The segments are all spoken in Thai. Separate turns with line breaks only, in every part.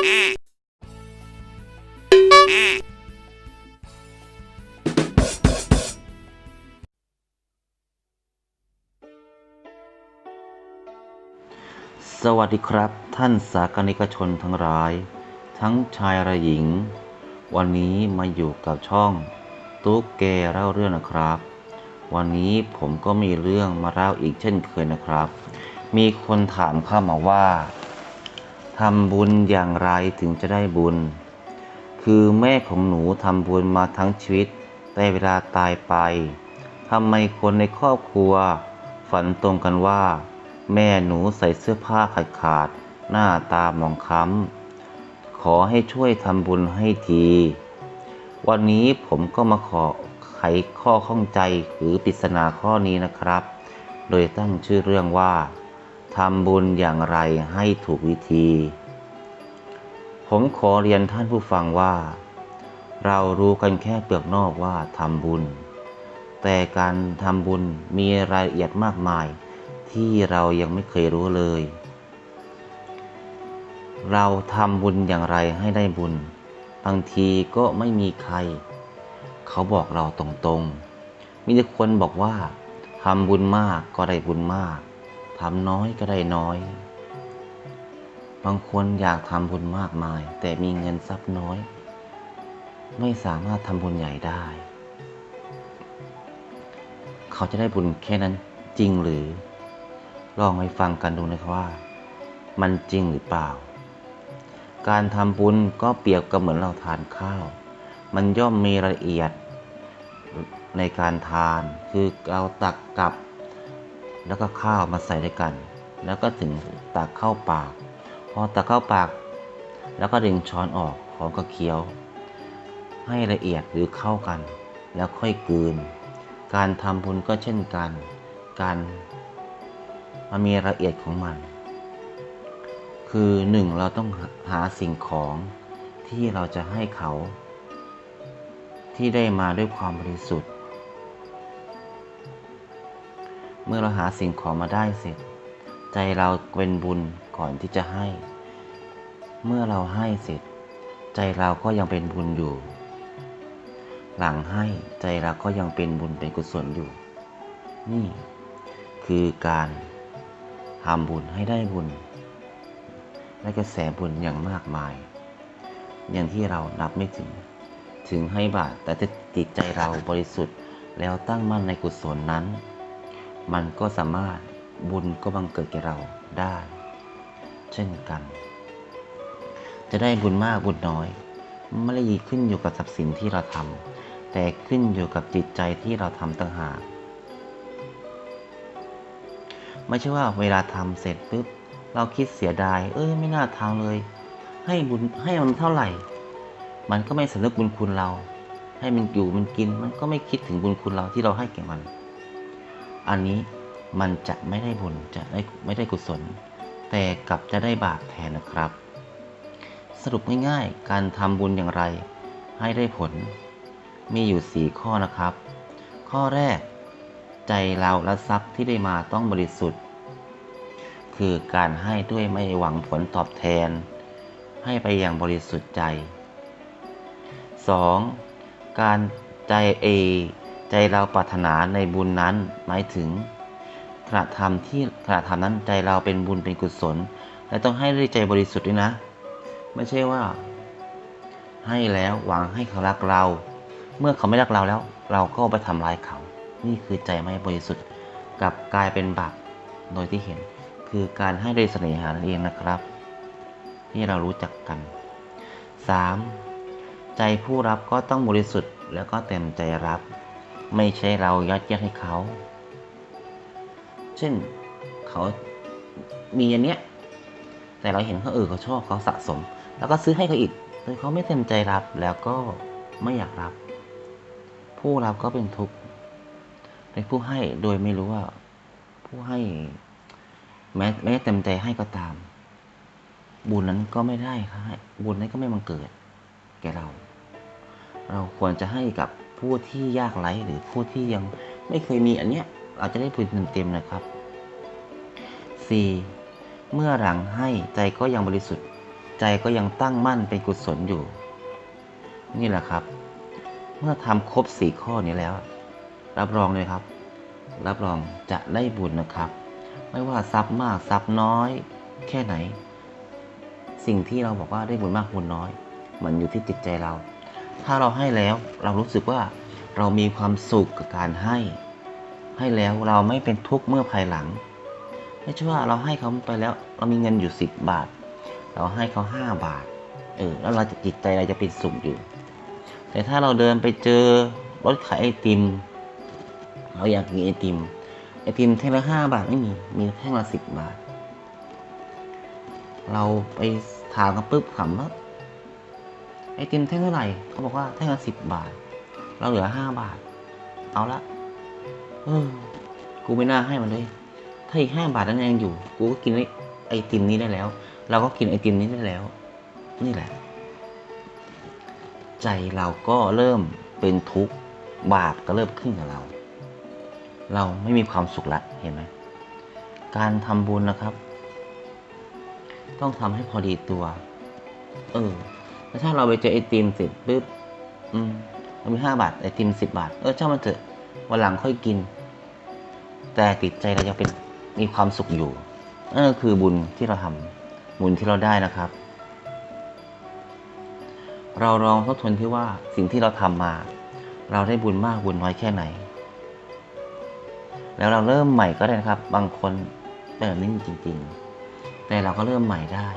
สวัสดีครับ ท่านสากนิกชนทั้งหลาย ทั้งชายและหญิง วันนี้มาอยู่กับช่องตุ๊กแกเล่าเรื่องนะครับ วันนี้ผมก็มีเรื่องมาเล่าอีกเช่นเคยนะครับ มีคนถามเข้ามาว่า ทำบุญอย่างไรถึงจะได้บุญ คือแม่ของหนูทำบุญมาทั้งชีวิต แต่เวลาตายไปทำไมคนในครอบครัว ฝันตรงกันว่า แม่หนูใส่เสื้อผ้าขาดขาด หน้าตาหมองคล้ำขอให้ช่วยทำบุญให้ที วันนี้ผมก็มาขอไขข้อข้องใจหรือปริศนาข้อนี้นะครับ โดยตั้งชื่อเรื่องว่าทำบุญอย่างไรให้ถูกวิธี ผมขอเรียนท่านผู้ฟังว่า เรารู้กันแค่เปลือกนอกว่าทำบุญ แต่การทำบุญมีรายละเอียดมากมายที่เรายังไม่เคยรู้เลย เราทำบุญอย่างไรให้ได้บุญ บางทีก็ไม่มีใคร เขาบอกเราตรงๆ มีแต่คนบอกว่าทำบุญมากก็ได้บุญมากทำน้อยก็ได้น้อย บางคนอยากทำบุญมากมาย แต่มีเงินทรัพย์น้อย ไม่สามารถทำบุญใหญ่ได้ เขาจะได้บุญแค่นั้นจริงหรือ ลองไปฟังกันดูนะครับว่า มันจริงหรือเปล่า การทำบุญก็เปรียบกับเหมือนเราทานข้าว มันย่อมมีรายละเอียดในการทานคือเราตักกับ แล้วก็ข้าวมาใส่ด้วยกัน แล้วก็ถึงตักเข้าปาก พอตักเข้าปาก แล้วก็ดึงช้อนออกพร้อมกับเคี้ยว ให้ละเอียดหรือเข้ากัน แล้วค่อยกลืน การทำบุญก็เช่นกัน การมันมีละเอียดของมัน คือหนึ่งเราต้องหาสิ่งของที่เราจะให้เขา ที่ได้มาด้วยความบริสุทธิ์ เมื่อเราหาสิ่งของมาได้เสร็จ ใจเราเป็นบุญ ก่อนที่จะให้ เมื่อเราให้เสร็จ ใจเราก็ยังเป็นบุญอยู่ หลังให้ใจเราก็ยังเป็นบุญเป็นกุศลอยู่ นี่คือการทำบุญให้ได้บุญ และกระแสบุญอย่างมากมาย อย่างที่เรานับไม่ถึง ถึงให้บาทแต่ถ้าจิตใจเราบริสุทธิ์แล้วตั้งมั่นในกุศลนั้น มันก็สามารถบุญก็บังเกิดแก่เราได้ เช่นกัน จะได้บุญมากบุญน้อย ไม่ได้ขึ้นอยู่กับทรัพย์สินที่เราทำแต่ขึ้นอยู่กับจิตใจที่เราทำต่างหากไม่ใช่ว่าเวลาทำเสร็จปุ๊บเราคิดเสียดาย เอ้ยไม่น่าทำเลย ให้บุญให้มันเท่าไหร่ มันก็ไม่สำนึกบุญคุณเรา ให้มันอยู่มันกิน มันก็ไม่คิดถึงบุญคุณเราที่เราให้แก่มัน อันนี้มันจะไม่ได้บุญจะได้ไม่ได้กุศล แต่กลับจะได้บาปแทนนะครับ สรุปง่ายๆ การทำบุญอย่างไร ให้ได้ผล มีอยู่สี่ข้อนะครับ ข้อแรก ใจเราและทรัพย์ที่ได้มาต้องบริสุทธิ์ คือการให้ด้วยไม่หวังผลตอบแทน ให้ไปอย่างบริสุทธิ์ใจ 2. การใจเอ ใจเราปรารถนาในบุญนั้นหมายถึง ขณะทำที่ขณะทำนั้นใจเราเป็นบุญเป็นกุศล และต้องให้ด้วยใจบริสุทธิ์ด้วยนะ ไม่ใช่ว่า ให้แล้วหวังให้เขารักเรา เมื่อเขาไม่รักเราแล้ว เราก็ไปทำร้ายเขา นี่คือใจไม่บริสุทธิ์กลับกลายเป็นบาปโดยที่เห็น คือการให้ด้วยเสน่หานั่นเองนะครับ ที่เรารู้จักกัน 3. ใจผู้รับก็ต้องบริสุทธิ์แล้วก็เต็มใจรับ ไม่ใช่เรายัดเยียดให้เขา เช่นเขามีอันเนี้ย แต่เราเห็นเขาเออเขาชอบเขาสะสม แล้วก็ซื้อให้เขาอีกโดยเขาไม่เต็มใจรับแล้วก็ไม่อยากรับ ผู้รับก็เป็นทุกข์ในผู้ให้โดยไม่รู้ว่า ผู้ให้แม้แม้เต็มใจให้ก็ตาม บุญนั้นก็ไม่ได้ครับบุญนั้นก็ไม่บังเกิด แก่เรา เราควรจะให้กับผู้ที่ยากไร้หรือผู้ที่ยังไม่เคยมีอันเนี้ย เราจะได้บุญเต็มๆนะครับ 4. เมื่อหลังให้ใจก็ยังบริสุทธิ์ ใจก็ยังตั้งมั่นเป็นกุศลอยู่ นี่แหละครับ เมื่อทำครบสี่ข้อนี้แล้ว รับรองเลยครับ รับรองจะได้บุญนะครับ ไม่ว่าทรัพย์มากทรัพย์น้อย แค่ไหน สิ่งที่เราบอกว่าได้บุญมากบุญน้อย มันอยู่ที่จิตใจเรา ถ้าเราให้แล้วเรารู้สึกว่าเรามีความสุขกับการให้ ให้แล้วเราไม่เป็นทุกข์เมื่อภายหลังไม่ใช่ว่าเราให้เขาไปแล้ว เรามีเงินอยู่สิบบาท เราให้เขาห้าบาท เออ แล้วเราจะจิตใจเราจะเป็นสุขอยู่ แต่ถ้าเราเดินไปเจอรถขายไอติม เราอยากกินไอติม ไอติมแท่งละห้าบาทไม่มี มีแท่งละสิบบาท เราไปถามกันปุ๊บขำว่าไอติมแท่งเท่าไหร่ เขาบอกว่าแท่งละสิบบาท เราเหลือห้าบาท เอาละ เออ กูไม่น่าให้มันเลย ถ้าอีกห้าบาทนั้นยังอยู่ กูก็กินไอไอติมนี้ได้แล้ว เราก็กินไอติมนี้ได้แล้ว นี่แหละ ใจเราก็เริ่มเป็นทุกข์บาปก็เริ่มขึ้นกับเรา เราไม่มีความสุขละเห็นไหมการทำบุญนะครับ ต้องทำให้พอดีตัว เออแล้วถ้าเราไปเจอไอติมเสร็จปุ๊บ อืมมีห้าบาทไอติมสิบบาท เออช่ามันเถอะ วันหลังค่อยกิน แต่ติดใจเรายังเป็นมีความสุขอยู่นั่นก็คือบุญที่เราทำบุญที่เราได้นะครับ เราลองทบทวนที่ว่าสิ่งที่เราทำมา เราได้บุญมากบุญน้อยแค่ไหน แล้วเราเริ่มใหม่ก็ได้นะครับ บางคนเป็นแบบนี้จริง ๆ แต่เราก็เริ่มใหม่ได้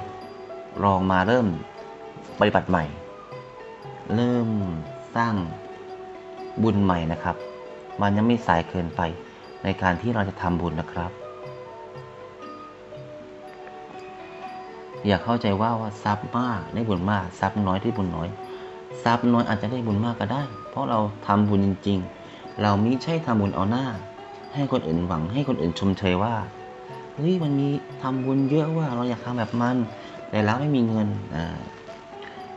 ลองมาเริ่มปฏิบัติใหม่ เริ่มสร้างบุญใหม่นะครับ มันยังไม่สายเกินไปในการที่เราจะทำบุญนะครับ อย่าเข้าใจว่าว่าทรัพย์มากได้บุญมากทรัพย์น้อยได้บุญน้อยทรัพย์น้อยอาจจะได้บุญมากก็ได้ เพราะเราทำบุญจริง ๆ เรามิใช่ทำบุญเอาหน้า ให้คนอื่นหวังให้คนอื่นชมเชยว่าเฮ้ยมันมีทำบุญเยอะว่าเราอยากทำแบบมัน แต่เราไม่มีเงิน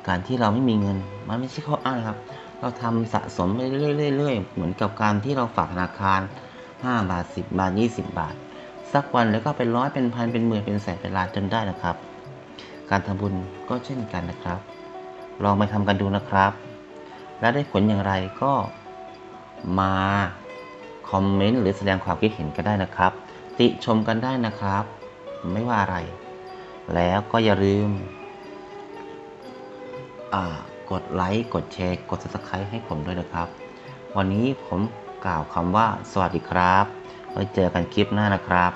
การที่เราไม่มีเงิน มันไม่ใช่ข้ออ้างครับ เราทำสะสมไปเรื่อยๆๆเหมือนกับการที่เราฝากธนาคาร 5 บาท 10 บาท 20 บาท สักวันแล้วก็เป็นร้อยเป็นพันเป็นหมื่นเป็นแสนเป็นล้านจนได้นะครับ การทำบุญก็เช่นกันนะครับ ลองไปทำกันดูนะครับ และได้ผลอย่างไรก็มาคอมเมนต์หรือแสดงความคิดเห็นกันได้นะครับ ติชมกันได้นะครับ ไม่ว่าอะไร แล้วก็อย่าลืมอ่า กดไลค์ กดแชร์ กด subscribe ให้ผมด้วยนะครับ วันนี้ผมกล่าวคำว่าสวัสดีครับ ไว้เจอกันคลิปหน้านะครับ